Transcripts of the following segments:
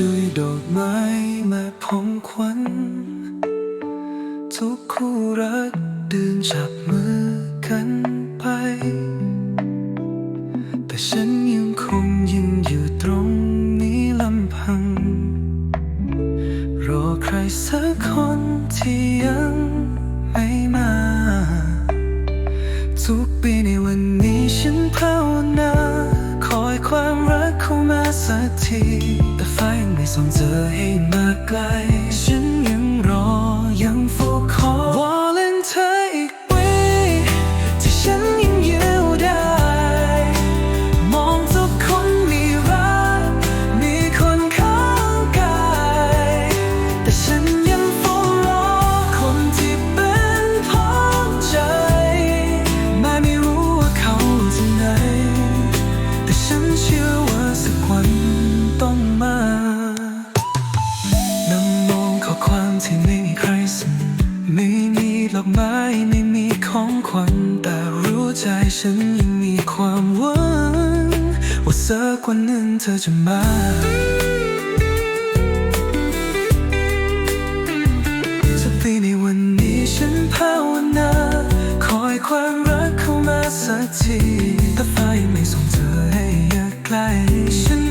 ด้วยดอกไมาพงควันทุกคู่รักเดินจับมือกันไป แต่ฉันยังคงยืนอยู่ตรงนี้ลำพัง รอใครสักคนที่ยัง สักทีแต่ไฟยังไม่ส่งเธอให้มาไกล ฉันยังรอยังเฝ้าคอวอลเลนเธออีกวีที่ฉันยังอยู่ได้ มองทุกคนมีรักมีคนเข้ากายแต่ฉัน อกไม้ไม่มีของขวัญแต่รู้ใจฉันยังมีความหวังว่าสักวันหนึ่งเธอจะมาทุกปีในวันนี้ฉันภาวนา คอยความรักเข้ามาสักทีแต่ฟ้ายังไม่ส่งเธอให้อยากไกลฉัน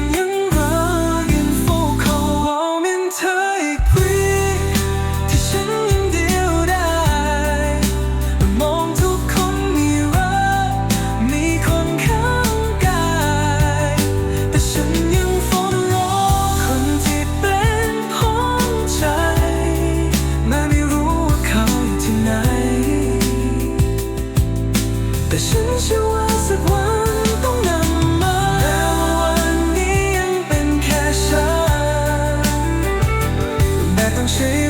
แต่ฉันเชื่อว่าสักวันต้องนำมาแต่วันนี้ยังเป็นแค่ฉันแต่ต้องใช้